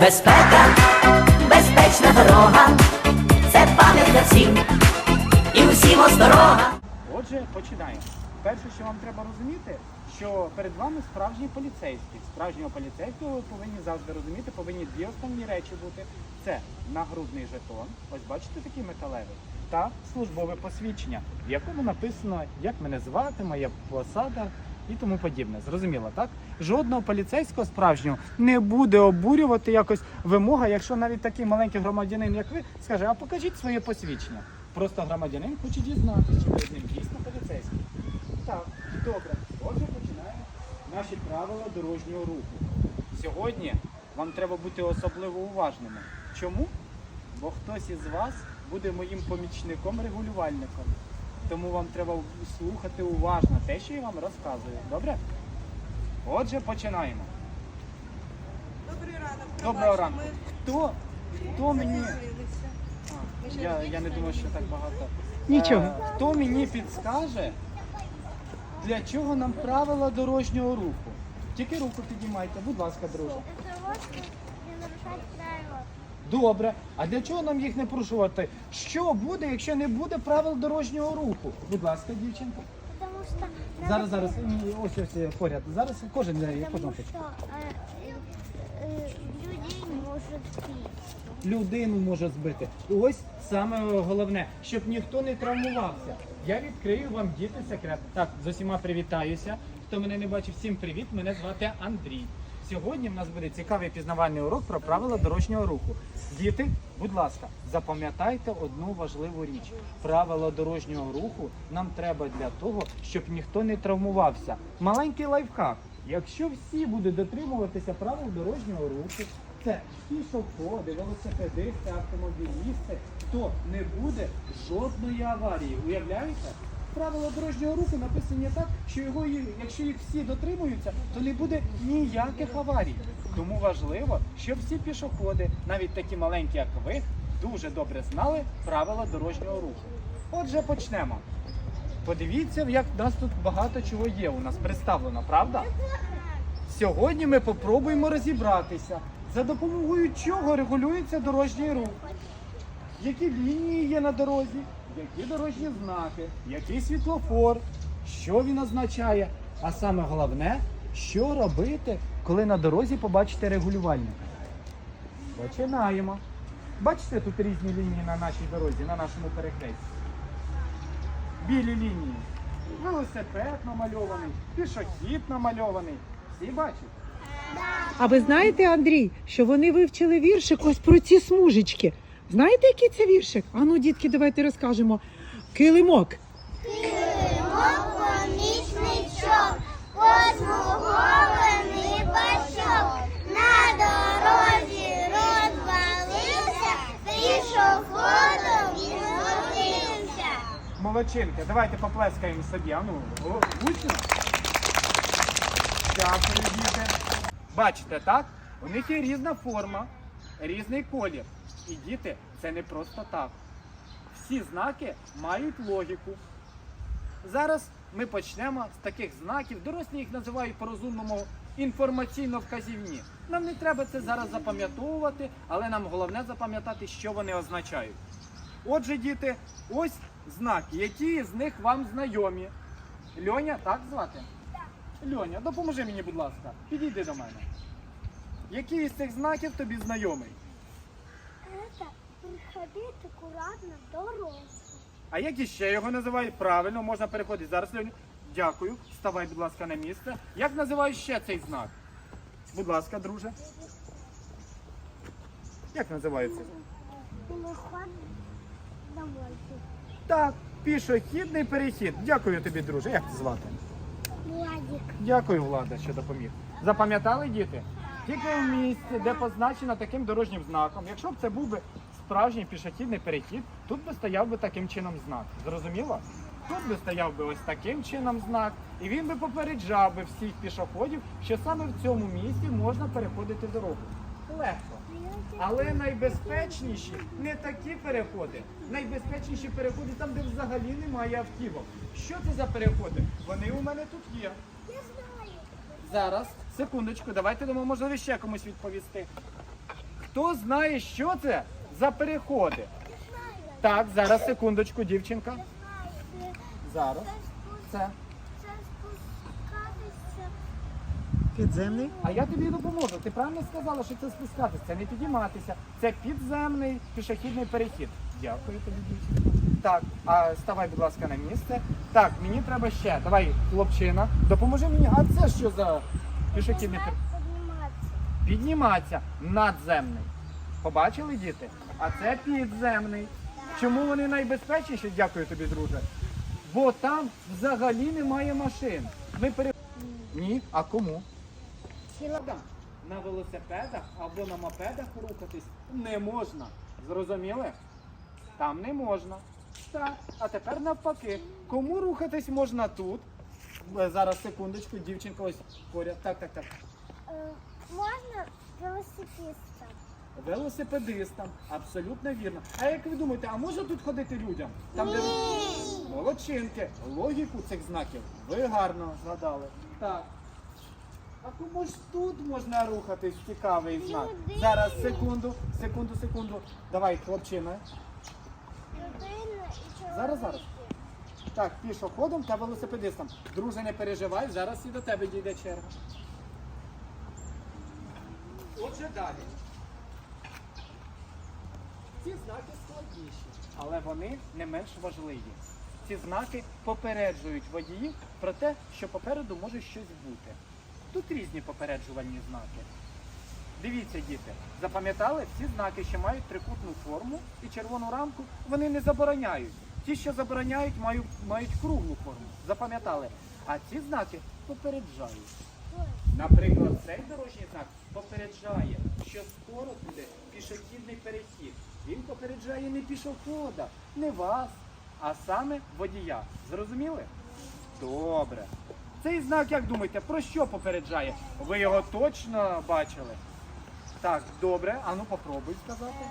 Безпека, безпечна дорога, це пам'ятка всім, і усім осторога. Отже, починаємо. Перше, що вам треба розуміти, що перед вами справжній поліцейський. Справжнього поліцейського ви повинні завжди розуміти, повинні дві основні речі бути. Це нагрудний жетон, ось бачите такий металевий, та службове посвідчення, в якому написано, як мене звати, моя посада і тому подібне. Зрозуміло, так? Жодного поліцейського справжнього не буде обурювати якось вимога, якщо навіть такий маленький громадянин, як ви, скаже, а покажіть своє посвідчення. Просто громадянин хоче дізнатися, чи з ним дійсно поліцейський. Так, добре. Отже, починаємо наші правила дорожнього руху. Сьогодні вам треба бути особливо уважними. Чому? Бо хтось із вас буде моїм помічником-регулювальником. Тому вам треба слухати уважно те, що я вам розказую. Добре? Отже, починаємо. Добрий ранок. Доброго ранку. ми Хто, хто мені. А, я, я не думав, що так багато. Нічого. Е, хто мені підскаже, для чого нам правила дорожнього руху? Тільки руку підіймайте, будь ласка, друже. Для того, щоб не нарушати правила. Добре. А для чого нам їх не порушувати? Що буде, якщо не буде правил дорожнього руху? Будь ласка, дівчинка. Тому що Зараз, зараз, ні, ось ось поряд. Зараз кожен е, кожен хоче. людей можуть бити. людину може збити. Ось саме головне, щоб ніхто не травмувався. Я відкрию вам діти секрет. Так, з усіма привітаюся. Хто мене не бачив, всім привіт. Мене звати Андрій. Сьогодні в нас буде цікавий пізнавальний урок про правила дорожнього руху. Діти, будь ласка, запам'ятайте одну важливу річ. Правила дорожнього руху нам треба для того, щоб ніхто не травмувався. Маленький лайфхак. Якщо всі будуть дотримуватися правил дорожнього руху, це пішоходи, велосипедисти, автомобілісти, то не буде жодної аварії. Уявляєте? Правила дорожнього руху написані так, що його, якщо їх всі дотримуються, то не буде ніяких аварій. Тому важливо, щоб всі пішоходи, навіть такі маленькі, як ви, дуже добре знали правила дорожнього руху. Отже, почнемо. Подивіться, як у нас тут багато чого є у нас представлено, правда? Сьогодні ми попробуємо розібратися, за допомогою чого регулюється дорожній рух. Які лінії є на дорозі, які дорожні знаки, який світлофор, що він означає, а саме головне, що робити, коли на дорозі побачите регулювальника. Починаємо. Бачите тут різні лінії на нашій дорозі, на нашому перехресті. Білі лінії. Велосипед намальований, пішохід намальований. Всі бачать? А ви знаєте, Андрій, що вони вивчили віршик ось про ці смужечки? Знаєте, який це віршик? Ану, дітки, давайте розкажемо. Килимок. Килимок, Помічничок, посмугований бачок, на дорозі розвалився, пішоходом він зустрівся. Молодчинки, давайте поплескаємо собі. А ну, о, гучно. Дякую, діти. Бачите, так? У них є різна форма, різний колір. І діти, це не просто так. Всі знаки мають логіку. Зараз ми почнемо з таких знаків. Дорослі їх називають по-розумному інформаційно-вказівні. Нам не треба це зараз запам'ятовувати, але нам головне запам'ятати, що вони означають. Отже, діти, ось знаки, які з них вам знайомі. Льоня, так звати? Льоня, допоможи мені, будь ласка, підійди до мене. Який із цих знаків тобі знайомий? Це приходить акуратно дорогу. А як іще його називають? Правильно, можна переходити. Зараз, Льоню. Дякую. Вставай, будь ласка, на місце. Як називають ще цей знак? Будь ласка, друже. Як називається? Домой. Так, пішохідний перехід. Дякую тобі, друже. Як тебе звати? Владик. Дякую, Влада, що допоміг. Запам'ятали діти? Тільки в місці, де позначено таким дорожнім знаком. Якщо б це був би справжній пішохідний перехід, тут би стояв би таким чином знак. Зрозуміло? Тут би стояв би ось таким чином знак, і він би попереджав би всіх пішоходів, що саме в цьому місці можна переходити дорогу. Легко. Але найбезпечніші не такі переходи. Найбезпечніші переходи там, де взагалі немає автівок. Що це за переходи? Вони у мене тут є. Я знаю. Зараз, секундочку, давайте дамо можливість ще комусь відповісти. Хто знає, що це за переходи? Так, зараз секундочку, дівчинка. Зараз. Це. Підземний. А я тобі допоможу. Ти правильно сказала, що це спускатися, це не підійматися. Це підземний пішохідний перехід. Дякую тобі, дівчинка. Так, а ставай, будь ласка, на місце. Так, мені треба ще. Давай, хлопчина, допоможи мені. А це що за пішохідний перехід? Підніматися. Надземний. Побачили діти? А це підземний. Чому вони найбезпечніші? Дякую тобі, друже. Бо там взагалі немає машин. Ми пере... Ні, а кому? На велосипедах або на мопедах рухатись не можна. Зрозуміли? Там не можна. Так, а тепер навпаки. Кому рухатись можна тут? Е, Зараз секундочку, дівчинка ось поряд. Так, так, так. Е, Можна велосипедистам? Велосипедистам, абсолютно вірно. А як ви думаєте, а може тут ходити людям? Там, де молодчинки, логіку цих знаків ви гарно згадали. Так. А кому ж тут можна рухатись цікавий знак? Людині. Зараз, секунду, секунду, секунду. Давай, хлопчина. Людина і чоловік. Зараз, зараз. Так, пішоходом та велосипедистам. Друже, не переживай, зараз і до тебе дійде черга. Отже, далі. Ці знаки складніші, але вони не менш важливі. Ці знаки попереджують водіїв про те, що попереду може щось бути. Тут різні попереджувальні знаки. Дивіться, діти, запам'ятали всі знаки, що мають трикутну форму і червону рамку, вони не забороняють. Ті, що забороняють, мають, мають круглу форму. Запам'ятали. А ці знаки попереджають. Наприклад, цей дорожній знак попереджає, що скоро буде пішохідний перехід. Він попереджає не пішохода, не вас, а саме водія. Зрозуміли? Добре. Цей знак, як думаєте, про що попереджає? Ви його точно бачили? Так, добре, а ну попробуй сказати.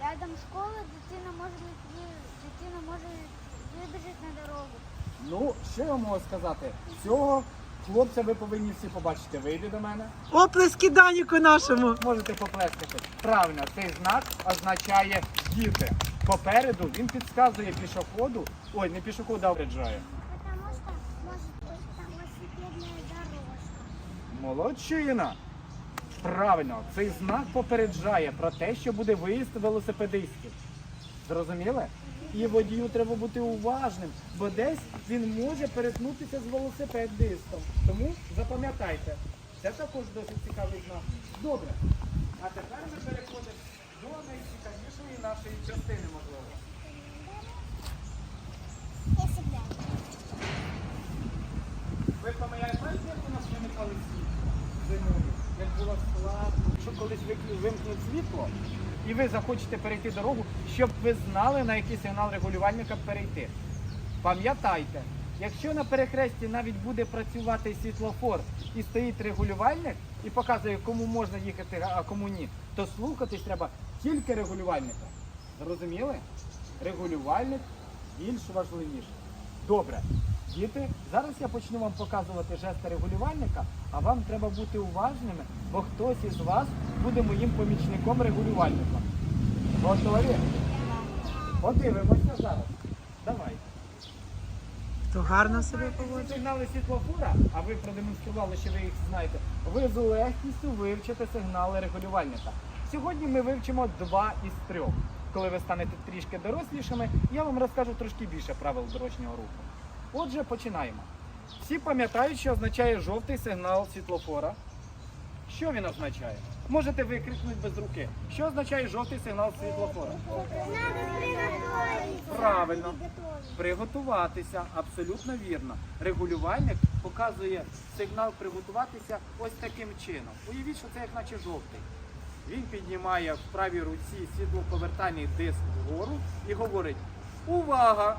Рядом школа, дитина може дитина може вибіжати на дорогу. Ну, що я можу сказати? Цього хлопця ви повинні всі побачити. Вийди до мене. Оплески Даніку нашому. Можете поплескати. Правильно, цей знак означає діти. Попереду він підказує пішоходу. Ой, не пішоходу, а опереджає. Потому что может быть там дорожка. Молодчина. Правильно, цей знак попереджає про те, що буде виїзд велосипедистів. Зрозуміли? І водію треба бути уважним, бо десь він може перетнутися з велосипедистом. Тому запам'ятайте, це також досить цікавий знак. Добре. А тепер ми переходимо до найцікавішої нашої частини, можливо. Ви пам'ятаєте, як у нас виникали світло зимою? Як було складно, що колись вимкнуть світло, і ви захочете перейти дорогу, щоб ви знали, на який сигнал регулювальника перейти. Пам'ятайте, якщо на перехресті навіть буде працювати світлофор і стоїть регулювальник і показує, кому можна їхати, а кому ні, то слухатись треба тільки регулювальника. Зрозуміли? Регулювальник більш важливіше. Добре. Діти, зараз я почну вам показувати жести регулювальника, а вам треба бути уважними, бо хтось із вас буде моїм помічником регулювальником. Готові? Подивимося зараз. Давай. То гарно себе поводить. Сигнали світлофора, а ви продемонстрували, що ви їх знаєте, ви з легкістю вивчите сигнали регулювальника. Сьогодні ми вивчимо два із трьох. Коли ви станете трішки дорослішими, я вам розкажу трошки більше правил дорожнього руху. Отже, починаємо. Всі пам'ятають, що означає жовтий сигнал світлофора. Що він означає? Можете викрикнути без руки. Що означає жовтий сигнал світлофора? Правильно. Приготуватися, абсолютно вірно. Регулювальник показує сигнал приготуватися ось таким чином. Уявіть, що це як наче жовтий. Він піднімає в правій руці світлоповертальний диск вгору і говорить: Увага!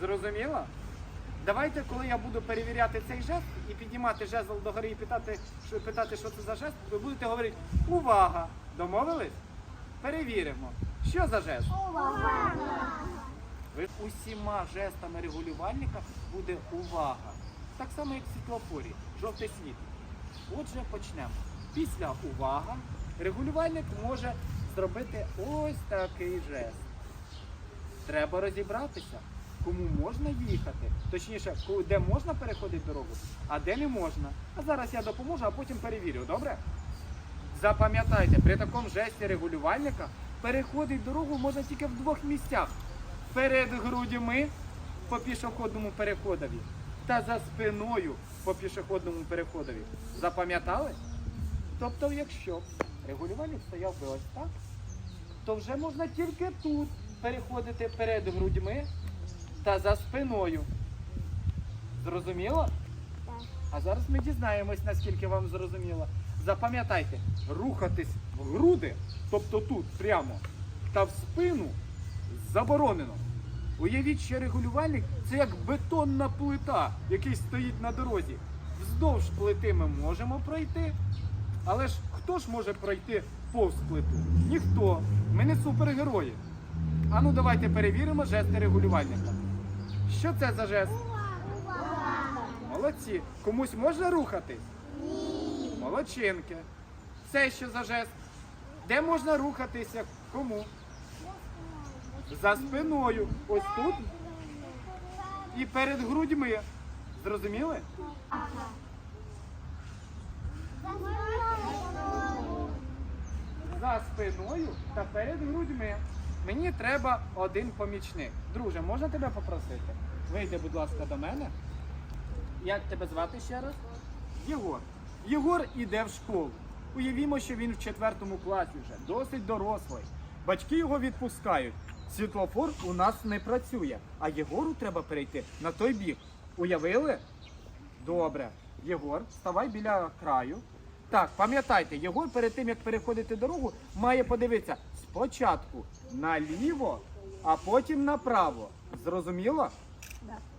Зрозуміло? Давайте, коли я буду перевіряти цей жест і піднімати жезл догори і питати, що, питати, що це за жест, ви будете говорити Увага! Домовились? Перевіримо. Що за жест? Ви усіма жестами регулювальника буде увага. Так само, як в світлофорі, жовте світло. Отже, почнемо. Після увага регулювальник може зробити ось такий жест. Треба розібратися, кому можна їхати, точніше, де можна переходити дорогу, а де не можна. А зараз я допоможу, а потім перевірю, добре? Запам'ятайте, при такому жесті регулювальника переходить дорогу можна тільки в двох місцях. Перед грудьми по пішохідному переходові та за спиною по пішохідному переходові. Запам'ятали? Тобто, якщо регулювальник стояв би ось так, то вже можна тільки тут переходити перед грудьми та за спиною. Зрозуміло? Так. А зараз ми дізнаємось, наскільки вам зрозуміло. Запам'ятайте, рухатись в груди, тобто тут прямо, та в спину заборонено. Уявіть, що регулювальник це як бетонна плита, який стоїть на дорозі. Вздовж плити ми можемо пройти, але ж хто ж може пройти повз плиту? Ніхто. Ми не супергерої. А ну давайте перевіримо жести регулювальника. Що це за жест? Молодці. Комусь можна рухатись? Ні. Молодчинки. Це що за жест? Де можна рухатися? Кому? За спиною. Ось тут і перед грудьми. Зрозуміли? За спиною та перед грудьми. Мені треба один помічник. Друже, можна тебе попросити? Вийди, будь ласка, до мене. Як тебе звати ще раз? Єгор. Єгор іде в школу. Уявімо, що він в четвертому класі вже, досить дорослий. Батьки його відпускають. Світлофор у нас не працює, а Єгору треба перейти на той бік. Уявили? Добре. Єгор, ставай біля краю. Так, пам'ятайте, Єгор перед тим, як переходити дорогу, має подивитися спочатку наліво, а потім направо. Зрозуміло?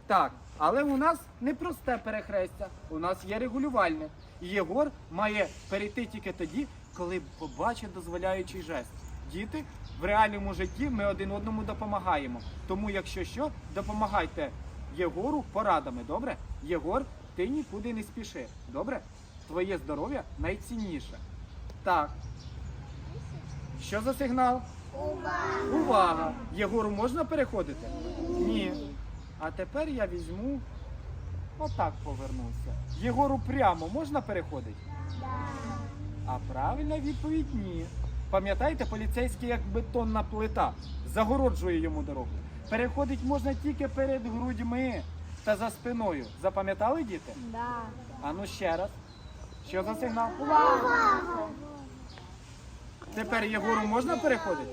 Так, але у нас не просте перехрестя, у нас є регулювальне. І Єгор має перейти тільки тоді, коли побачить дозволяючий жест. Діти, в реальному житті ми один одному допомагаємо. Тому, якщо що, допомагайте Єгору порадами, добре? Єгор, ти нікуди не спіши, добре? Твоє здоров'я найцінніше. Так. Що за сигнал? Увага! Увага! Єгору можна переходити? Ні. А тепер я візьму. Отак повернуся. Єгору прямо можна переходити? А правильна відповідь ні. Пам'ятаєте, поліцейський як бетонна плита загороджує йому дорогу. Переходить можна тільки перед грудьми та за спиною. Запам'ятали діти? Да. А ну ще раз. Що за сигнал? Тепер Єгору можна переходити?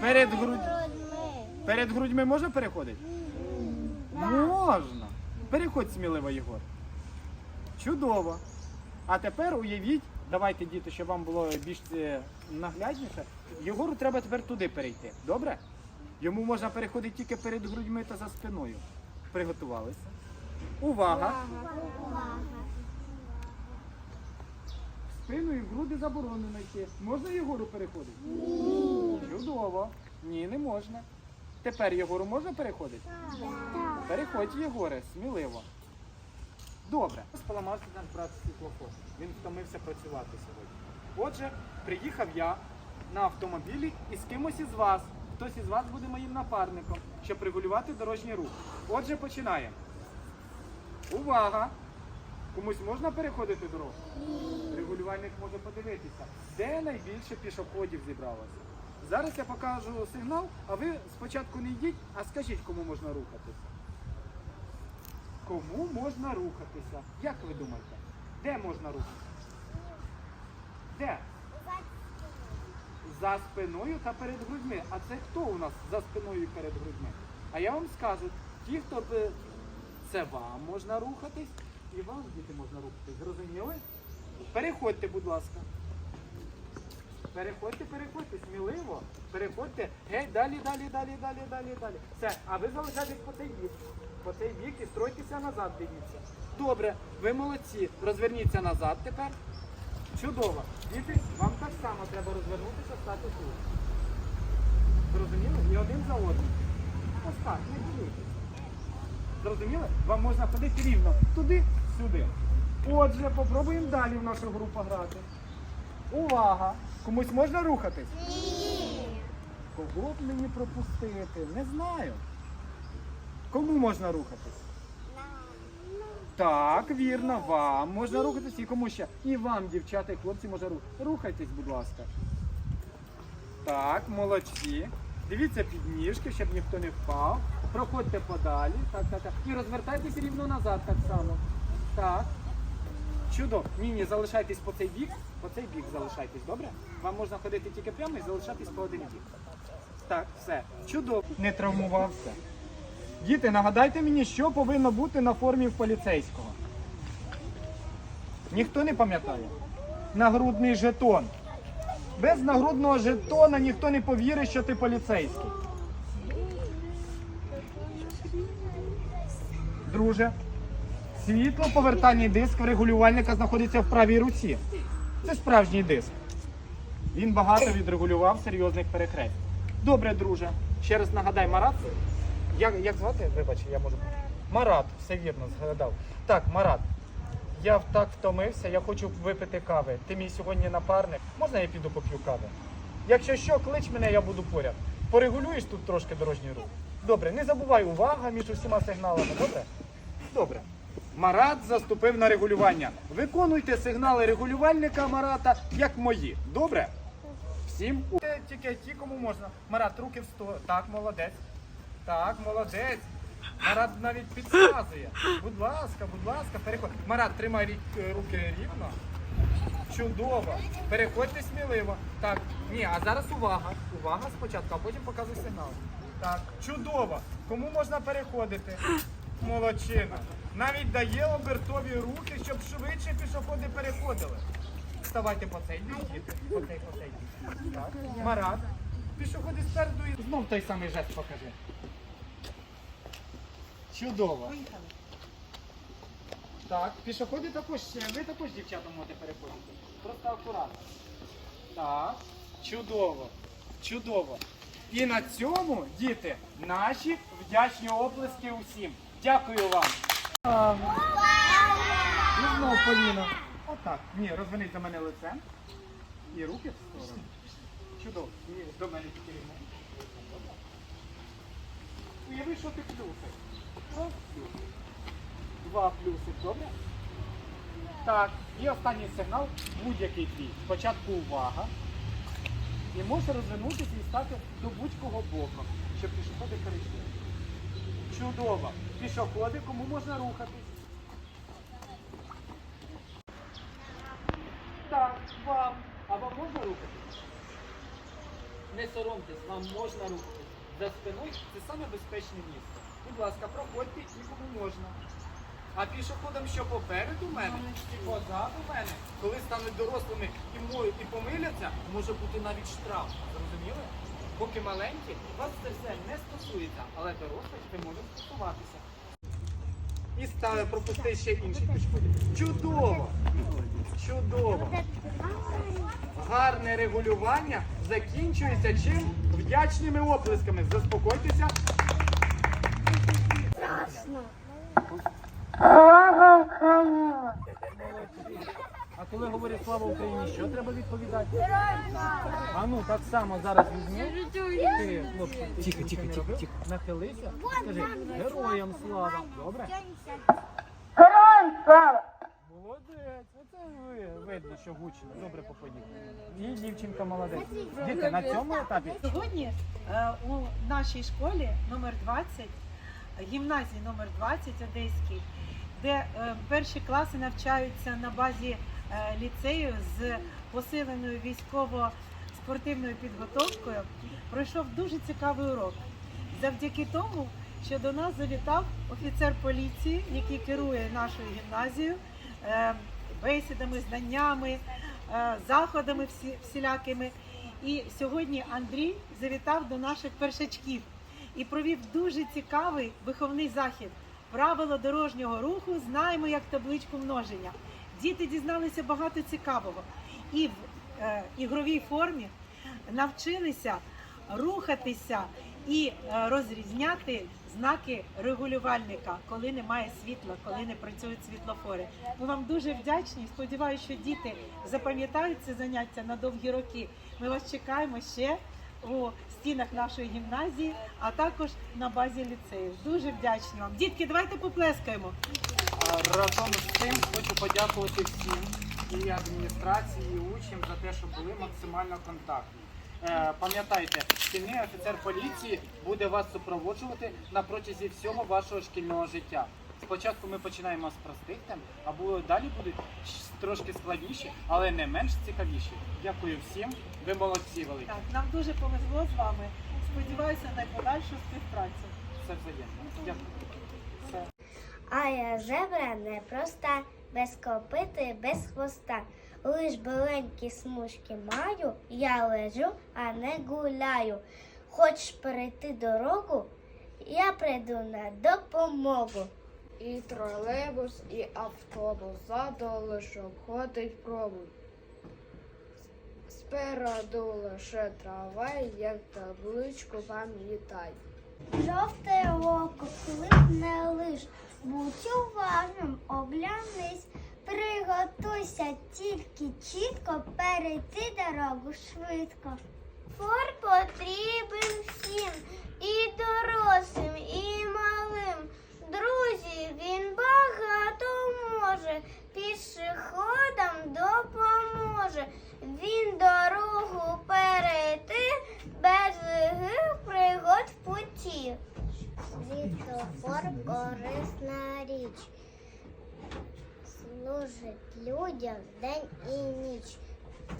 Перед грудьми. Перед грудьми можна переходити? Можна. Переходь сміливо, Єгор. Чудово. А тепер уявіть, давайте, діти, щоб вам було більш е, наглядніше. Єгору треба тепер туди перейти. Добре? Йому можна переходити тільки перед грудьми та за спиною. Приготувалися. Увага! В спину і в груди заборонено йти. Можна Єгору переходити? Ні. Чудово. Ні, не можна. Тепер Єгору можна переходити? Переходь, Єгоре, сміливо. Добре. Поламався наш брат світлофор. Він втомився працювати сьогодні. Отже, приїхав я на автомобілі і з кимось із вас. Хтось із вас буде моїм напарником, щоб регулювати дорожній рух. Отже, починаємо. Увага! Комусь можна переходити дорогу? Регулювальник може подивитися, де найбільше пішоходів зібралося. Зараз я покажу сигнал, а ви спочатку не йдіть, а скажіть, кому можна рухатися. Кому можна рухатися? Як ви думаєте? Де можна рухатися? Де? За спиною та перед грудьми. А це хто у нас за спиною і перед грудьми? А я вам скажу, ті, хто це вам можна рухатись, і вам діти можна рухатись. Зрозуміли? Переходьте, будь ласка. Переходьте, переходьте, сміливо. Переходьте. Гей, далі, далі, далі, далі, далі, далі. Все, а ви залишайтесь по цей бік. По цей бік і стройтеся назад, дивіться. Добре, ви молодці. Розверніться назад тепер. Чудово. Діти, вам так само треба розвернутися, стати тут. Зрозуміли? І один за одним. Ось так, не дивіться. Зрозуміли? Вам можна ходити рівно туди, сюди. Отже, попробуємо далі в нашу гру пограти. Увага! Комусь можна рухатись? Ні. Кого б мені пропустити? Не знаю. Кому можна рухатись? Так, вірно, вам можна рухатись і кому ще? І вам, дівчата і хлопці, можна рухатись. Рухайтесь, будь ласка. Так, молодці. Дивіться під ніжки, щоб ніхто не впав. Проходьте подалі. Так, так, так. І розвертайтесь рівно назад так само. Так. Чудово. Ні, ні, залишайтесь по цей бік. По цей бік залишайтесь, добре? Вам можна ходити тільки прямо і залишатись по один бік. Так, все. Чудово. Не травмувався. Діти, нагадайте мені, що повинно бути на формі в поліцейського. Ніхто не пам'ятає? Нагрудний жетон. Без нагрудного жетона ніхто не повірить, що ти поліцейський. Друже, світлоповертальний диск в регулювальника знаходиться в правій руці. Це справжній диск. Він багато відрегулював серйозних перехрест. Добре, друже. Ще раз нагадай, Марат. Як, як звати? Вибач, я можу. Марат, все вірно, згадав. Так, Марат. Я так втомився, я хочу випити кави. Ти мій сьогодні напарник. Можна я піду поп'ю кави? Якщо що, клич мене, я буду поряд. Порегулюєш тут трошки дорожній рух. Добре, не забувай увага між усіма сигналами, добре? Добре. Марат заступив на регулювання. Виконуйте сигнали регулювальника Марата як мої. Добре? Всім у- Е, тільки ті, кому можна. Марат, руки в сто. Так, молодець. Так, молодець. Марат навіть підказує. Будь ласка, будь ласка, переходь. Марат, тримай е, руки рівно. Чудово. Переходьте сміливо. Так, ні, а зараз увага. Увага спочатку, а потім показуй сигнал. Так, чудово. Кому можна переходити? Молодчина. Навіть дає обертові руки, щоб швидше пішоходи переходили. Вставайте по цей бік, діти. По цей, по цей бік. Так. Марат. Пішоходи спереду і знов той самий жест покажи. Чудово. Так, пішоходи також, ви також дівчата можете переходити. Просто акуратно. Так, чудово. Чудово. І на цьому, діти, наші вдячні оплески усім. Дякую вам. І знов Поліна. Отак. Ні, розверніть за мене лицем. І руки в сторону. Чудово. І до мене тільки рівно. Уяви, що ти плюсик. Раз. Два плюсик, добре? Так, і останній сигнал будь-який твій. Спочатку увага. І можеш розвернутися і стати до будь-кого боком, щоб пішоходи перейшли. Чудово. Пішоходи, кому можна рухатись? Так, вам. А вам можна рухатись? Не соромтесь, вам можна рухатись. За спиною це саме безпечне місце. Будь ласка, проходьте і кому можна. А пішоходам, що попереду мене і позаду мене, коли стануть дорослими і, і помиляться, може бути навіть штраф. Зрозуміли? Поки маленькі, вас це все не стосується, але дорослих це може стосуватися. І стали пропусти ще інших пішоходів. Чудово! Чудово! Гарне регулювання закінчується чим? Вдячними оплесками. Заспокойтеся. А коли говорять слава Україні, що треба відповідати? А ну так само зараз візьми. Ти, хлопчик, ти тихо, тихо, тихо, тихо. Нахилися. Скажи, героям слава. Добре? Молодець, оце ви видно, що гучно. Добре попоїхали. І дівчинка молодець. Діти, на цьому етапі Сьогодні е, у нашій школі номер 20, гімназії номер 20 Одеській, де е, перші класи навчаються на базі е, ліцею з посиленою військово-спортивною підготовкою, пройшов дуже цікавий урок. Завдяки тому, що до нас завітав офіцер поліції, який керує нашою гімназією, е, бесідами, знаннями, е, заходами всі, всілякими. І сьогодні Андрій завітав до наших першачків і провів дуже цікавий виховний захід. Правила дорожнього руху знаємо як табличку множення. Діти дізналися багато цікавого і ігровій формі навчилися рухатися і е, розрізняти знаки регулювальника, коли немає світла, коли не працюють світлофори. Ми вам дуже вдячні. Сподіваюся, що діти запам'ятають це заняття на довгі роки. Ми вас чекаємо ще у стінах нашої гімназії, а також на базі ліцею. Дуже вдячні вам. Дітки, давайте поплескаємо. Разом з цим хочу подякувати всім і адміністрації, і учням за те, що були максимально контактні. Е, Пам'ятайте, стільний офіцер поліції буде вас супроводжувати на протязі всього вашого шкільного життя. Спочатку ми починаємо з простих тем, а далі будуть трошки складніші, але не менш цікавіші. Дякую всім. Ви молодці великі. Так, нам дуже повезло з вами. Сподіваюся на подальшу співпрацю. Все взаємно. Дякую. Все. А я жебра непроста, без копити, без хвоста. Лиш біленькі смужки маю, я лежу, а не гуляю. Хочеш перейти дорогу, я прийду на допомогу. І тролейбус, і автобус задом лише обходить пробуй. Спереду лише трамвай, як табличку пам'ятай. Жовте око, клипне лиш, будь уважним, оглянись, приготуйся тільки чітко перейти дорогу швидко. Фор потрібен всім, і дорослим, і малим. Друзі, він багато може, пішоходам допоможе. Він дорогу перейти без пригод в путі. Світлофор корисна річ. Служить людям день і ніч.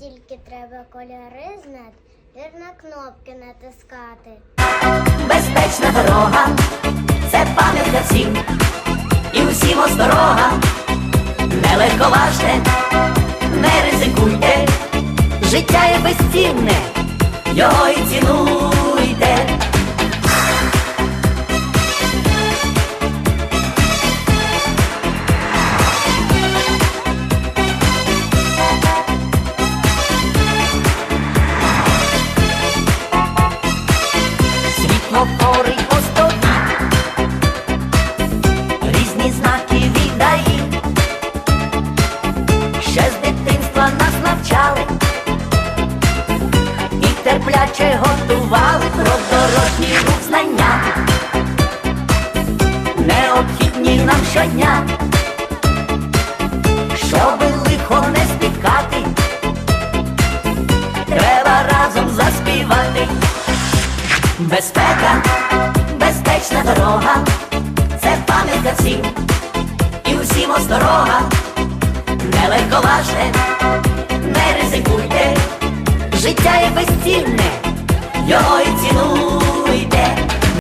Тільки треба кольори знати, вірно кнопки натискати. Безпечна дорога, це пам'ятка всім, і усім осторога, не легковажте, не ризикуйте, життя є безцінне, його і цінуйте. Дорога, це пам'ятка всім, і усім осторога, не легковажте, не ризикуйте, життя є безцінне, його